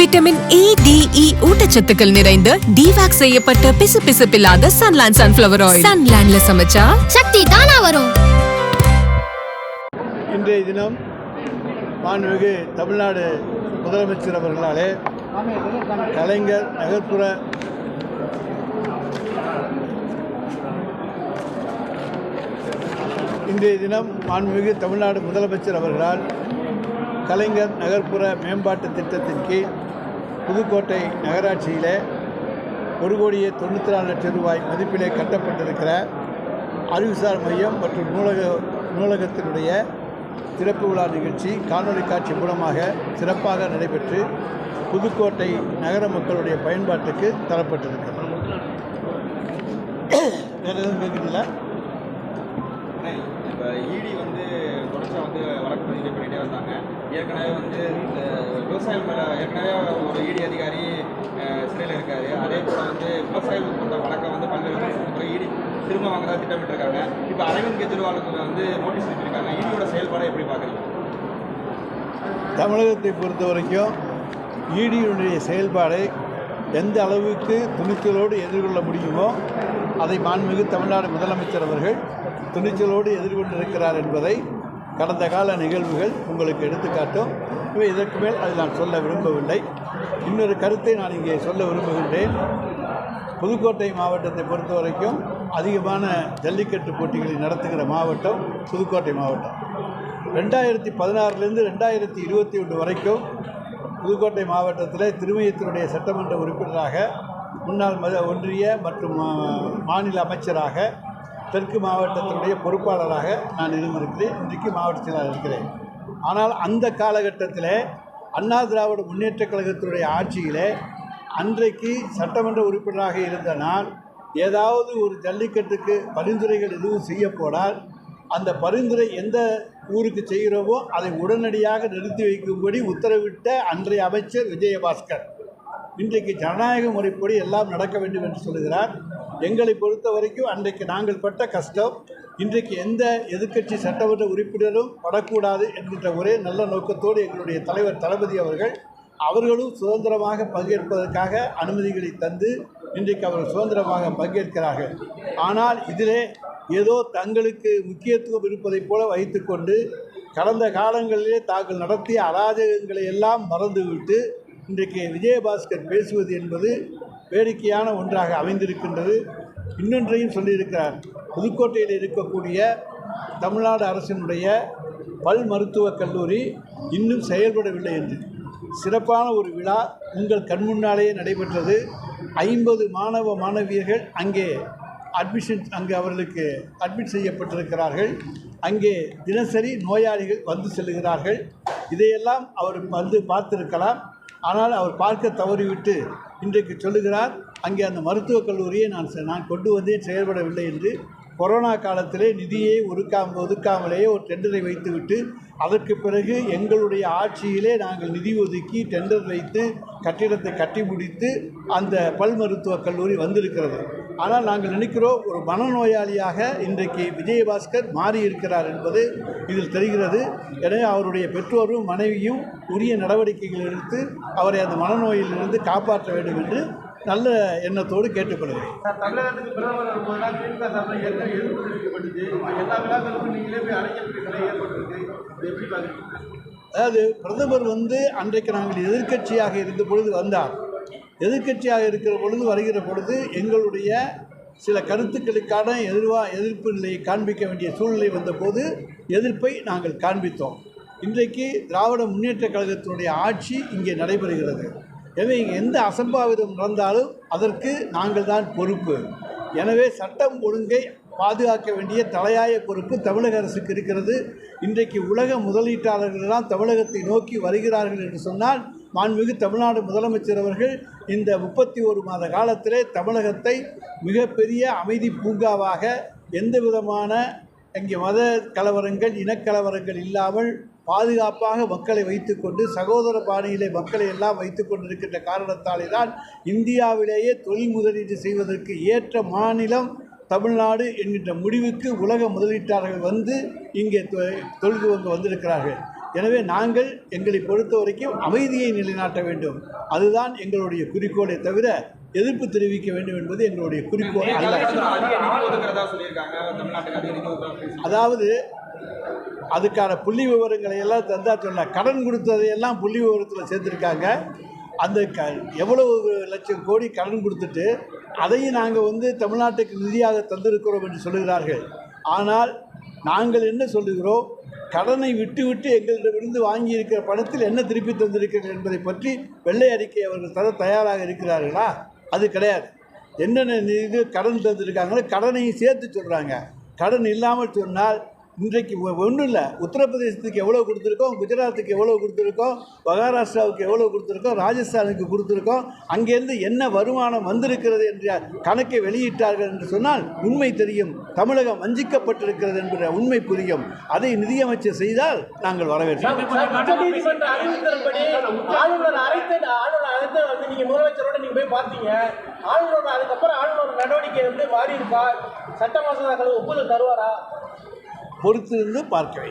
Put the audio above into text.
Vitamin A D இ ஊட்டச்சத்துக்கள் நிறைந்த டிவாக் செய்யப்பட்ட பிசுபிசுப்பில்லாத சன்லாண்ட் சன்ஃபிளவர் ஆயில் சன்லாண்ட்ல சமைச்சா சக்தி தானா வரும். இன்றைய தினம் மாண்புமிகு தமிழ்நாடு முதலமைச்சர் அவர்களாலே கலைஞர் நகர்ப்புற இன்றைய தினம் மாண்புமிகு தமிழ்நாடு முதலமைச்சர் அவர்களால் கலைஞர் நகர்ப்புற மேம்பாட்டு திட்டத்தின் கீழ் புதுக்கோட்டை நகராட்சியில் ஒரு கோடியே தொண்ணூற்றி நாலு லட்சம் ரூபாய் மதிப்பிலே கட்டப்பட்டிருக்கிற அறிவுசார் மையம் மற்றும் நூலக நூலகத்தினுடைய திறப்பு விழா நிகழ்ச்சி காணொளி காட்சி மூலமாக சிறப்பாக நடைபெற்று புதுக்கோட்டை நகர மக்களுடைய பயன்பாட்டுக்கு தரப்பட்டிருக்கிறது. வேறு எதுவும் கேட்குறீங்களா? இப்போ இடி வந்து தொடர்ச்சியாக வந்து வழக்கு பதிவு பண்ணிகிட்டே வந்தாங்க. ஏற்கனவே வந்து இந்த விவசாயம் மேலே ஏற்கனவே ஒரு இடி அதிகாரி சிறையில் இருக்காரு. அதே போல் வந்து விவசாயிகள் கொண்ட வழக்கம் வந்து பல்வேறு இடி திரும்ப வாங்குறதா திட்டமிட்டிருக்காங்க. இப்போ அரவிந்த் கெஜ்ரிவாலுக்கு வந்து நோட்டீஸ் அனுப்பியிருக்காங்க. இடியோட செயல்பாடை எப்படி பார்க்குறீங்க? தமிழகத்தை பொறுத்த வரைக்கும் இடியினுடைய செயல்பாடை எந்த அளவுக்கு துணிச்சலோடு எதிர்கொள்ள முடியுமோ அதை மாண்புமிகு தமிழ்நாடு முதலமைச்சர் அவர்கள் துணிச்சலோடு எதிர்கொண்டிருக்கிறார் என்பதை கடந்த கால நிகழ்வுகள் உங்களுக்கு எடுத்துக்காட்டும். இவை இதற்கு மேல் அதை நான் சொல்ல விரும்பவில்லை. இன்னொரு கருத்தை நான் இங்கே சொல்ல விரும்புகின்றேன். புதுக்கோட்டை மாவட்டத்தை பொறுத்த வரைக்கும் அதிகமான ஜல்லிக்கட்டு போட்டிகளை நடத்துகிற மாவட்டம் புதுக்கோட்டை மாவட்டம். ரெண்டாயிரத்தி பதினாறுலேருந்து ரெண்டாயிரத்தி இருபத்தி ஒன்று வரைக்கும் புதுக்கோட்டை மாவட்டத்தில் திருமயத்தினுடைய சட்டமன்ற உறுப்பினராக முன்னாள் மத ஒன்றிய மற்றும் மா- மாநில அமைச்சராக தெற்கு மாவட்டத்தினுடைய பொறுப்பாளராக நான் இருந்திருக்கிறேன். இன்றைக்கு மாவட்டத்தில் இருக்கிறேன். ஆனால் அந்த காலகட்டத்தில் அண்ணா திராவிட முன்னேற்றக் கழகத்தினுடைய ஆட்சியிலே அன்றைக்கு சட்டமன்ற உறுப்பினராக இருந்த நான் ஏதாவது ஒரு ஜல்லிக்கட்டுக்கு பரிந்துரைகள் எதுவும் செய்யப்போனால் அந்த பரிந்துரை எந்த ஊருக்கு செய்கிறோமோ அதை உடனடியாக நிறுத்தி வைக்கும்படி உத்தரவிட்ட அன்றைய அமைச்சர் விஜயபாஸ்கர். இன்றைக்கு ஜனநாயக முறைப்படி எல்லாம் நடக்க வேண்டும் என்று சொல்லுகிறார். எங்களை பொறுத்த வரைக்கும் அன்றைக்கு நாங்கள் பட்ட கஷ்டம் இன்றைக்கு எந்த எதிர்க்கட்சி சட்டமன்ற உறுப்பினரும் படக்கூடாது என்கின்ற ஒரே நல்ல நோக்கத்தோடு எங்களுடைய தலைவர் தளபதி அவர்கள் அவர்களும் சுதந்திரமாக பங்கேற்பதற்காக அனுமதிகளை தந்து இன்றைக்கு அவர்கள் சுதந்திரமாக பங்கேற்கிறார்கள். ஆனால் இதிலே ஏதோ தங்களுக்கு முக்கியத்துவம் இருப்பதைப் போல வைத்துக்கொண்டு கடந்த காலங்களிலே தாங்கள் நடத்திய அராஜகங்களை எல்லாம் மறந்துவிட்டு இன்றைக்கு விஜயபாஸ்கர் பேசுவது என்பது வேடிக்கையான ஒன்றாக அமைந்திருக்கின்றது. இன்னொன்றையும் சொல்லியிருக்கிறார். புதுக்கோட்டையில் இருக்கக்கூடிய தமிழ்நாடு அரசினுடைய பல் மருத்துவக் கல்லூரி இன்னும் செயல்படவில்லை என்று. சிறப்பான ஒரு விழா உங்கள் கண்முன்னாலேயே நடைபெற்றது. ஐம்பது மாணவ மாணவியர்கள் அங்கே அட்மிஷன் அங்கே அவர்களுக்கு அட்மிட் செய்யப்பட்டிருக்கிறார்கள். அங்கே தினசரி நோயாளிகள் வந்து செல்லுகிறார்கள். இதையெல்லாம் அவர் வந்து பார்த்திருக்கலாம். ஆனால் அவர் பார்க்க தவறிவிட்டு இன்றைக்கு சொல்லுகிறார் அங்கே அந்த மருத்துவக் கல்லூரியை நான் செ- நான் கொண்டு வந்தே செயல்படவில்லை என்று கொரோனா காலத்திலே நிதியை ஒதுக்காம ஒதுக்காமலேயே ஒரு டெண்டரை வைத்துவிட்டு அதற்கு பிறகு எங்களுடைய ஆட்சியிலே நாங்கள் நிதி ஒதுக்கி டெண்டர் வைத்து கட்டிடத்தை கட்டி முடித்து அந்த பல் மருத்துவக் கல்லூரி வந்திருக்கிறது. ஆனால் நாங்கள் நினைக்கிறோம் ஒரு மனநோயாளியாக இன்றைக்கு விஜயபாஸ்கர் மாறியிருக்கிறார் என்பது இதில் தெரிகிறது. எனவே அவருடைய பெற்றோரும் மனைவியும் உரிய நடவடிக்கைகள் எடுத்து அவரை அந்த மனநோயிலிருந்து காப்பாற்ற வேண்டும் என்று நல்ல எண்ணத்தோடு கேட்டுக்கொள்கிறேன். சார், தமிழகத்துக்கு பிரதமர் வரும்போதெல்லாம் திமுக சார்பில் ஏற்கனவே எதிர்ப்பு தெரிவிக்கப்பட்டுச்சு? இப்போ எல்லா விழாக்களுக்கும் நீங்களே போய் அழைக்கக்கூடிய நிலை ஏற்பட்டிருக்கு இது எப்படி பார்க்குறீங்க? அதாவது பிரதமர் வந்து அன்றைக்கு நாங்கள் எதிர்க்கட்சியாக இருந்த பொழுது வந்தார். எதிர்க்கட்சியாக இருக்கிற பொழுது வருகிற பொழுது எங்களுடைய சில கருத்துக்களுக்கான எதிர்வா எதிர்ப்பு நிலையை காண்பிக்க வேண்டிய சூழ்நிலை வந்தபோது எதிர்ப்பை நாங்கள் காண்பித்தோம். இன்றைக்கு திராவிட முன்னேற்ற கழகத்தினுடைய ஆட்சி இங்கே நடைபெறுகிறது. எனவே இங்கே எந்த அசம்பாவிதம் நடந்தாலும் அதற்கு நாங்கள் தான் பொறுப்பு. எனவே சட்டம் ஒழுங்கை பாதுகாக்க வேண்டிய தலையாய பொறுப்பு தமிழக அரசுக்கு இருக்கிறது. இன்றைக்கு உலக முதலீட்டாளர்கள்லாம் தமிழகத்தை நோக்கி வருகிறார்கள் என்று சொன்னால் மாண்புமிகு தமிழ்நாடு முதலமைச்சர் அவர்கள் இந்த முப்பத்தி ஒரு மாத காலத்திலே தமிழகத்தை மிகப்பெரிய அமைதி பூங்காவாக எந்த விதமான இங்கே மத கலவரங்கள் இனக்கலவரங்கள் இல்லாமல் பாதுகாப்பாக மக்களை வைத்துக்கொண்டு சகோதர பாணியிலே மக்களை எல்லாம் வைத்து கொண்டிருக்கின்ற காரணத்தாலே தான் இந்தியாவிலேயே தொழில் முதலீடு செய்வதற்கு ஏற்ற மாநிலம் தமிழ்நாடு என்கின்ற முடிவுக்கு உலக முதலீட்டாளர்கள் வந்து இங்கே தொ- தொழில் துவங்க வந்திருக்கிறார்கள். எனவே நாங்கள் எங்களை பொறுத்த வரைக்கும் அமைதியை நிலைநாட்ட வேண்டும். அதுதான் எங்களுடைய குறிக்கோளை தவிர எதிர்ப்பு தெரிவிக்க வேண்டும் என்பது எங்களுடைய குறிக்கோள் அல்ல. அதாவது அதுக்கான புள்ளி விவரங்களை எல்லாம் தந்தா சொன்ன கடன் கொடுத்ததையெல்லாம் புள்ளி விவரத்தில் சேர்த்துருக்காங்க. அந்த க எவ்வளவு லட்சம் கோடி கடன் கொடுத்துட்டு அதையும் நாங்கள் வந்து தமிழ்நாட்டுக்கு நிதியாக தந்திருக்கிறோம் என்று சொல்லுகிறார்கள். ஆனால் நாங்கள் என்ன சொல்லுகிறோம்? கடனை விட்டு விட்டு எங்களிடமிருந்து வாங்கியிருக்கிற பணத்தில் என்ன திருப்பி தந்திருக்கிறீர்கள் என்பதை பற்றி வெள்ளை அறிக்கை அவர்கள் தர தயாராக இருக்கிறார்களா? அது கிடையாது. என்னென்ன இது கடன் தந்திருக்காங்களோ கடனையும் சேர்த்து சொல்கிறாங்க கடன் இல்லாமல் சொன்னால் இன்றைக்கு ஒன்றும் இல்லை. உத்தரப்பிரதேசத்துக்கு எவ்வளோ கொடுத்துருக்கோம்? குஜராத்துக்கு எவ்வளோ கொடுத்துருக்கோம்? மகாராஷ்டிராவுக்கு எவ்வளோ கொடுத்துருக்கோம்? ராஜஸ்தானுக்கு கொடுத்துருக்கோம்? அங்கேருந்து என்ன வருமானம் வந்திருக்கிறது என்ற கணக்கை வெளியிட்டார்கள் என்று சொன்னால் உண்மை தெரியும். தமிழகம் வஞ்சிக்கப்பட்டிருக்கிறது என்கிற உண்மை புரியும். அதை நிதியமைச்சர் செய்தால் நாங்கள் வரவேற்கிறோம். உச்சநீதிமன்ற அறிவித்தபடி ஆளுநர் அழைத்து ஆளுநர் அழைத்து வந்து நீங்க முதலமைச்சரோட நீங்க போய் பார்த்தீங்க. ஆளுநர் அதுக்கப்புறம் ஆளுநர் நடவடிக்கை வந்து மாறி இருக்கா சட்ட மசோதாக்கள் ஒப்புதல் தருவாரா? பொறுத்திருந்து பார்க்க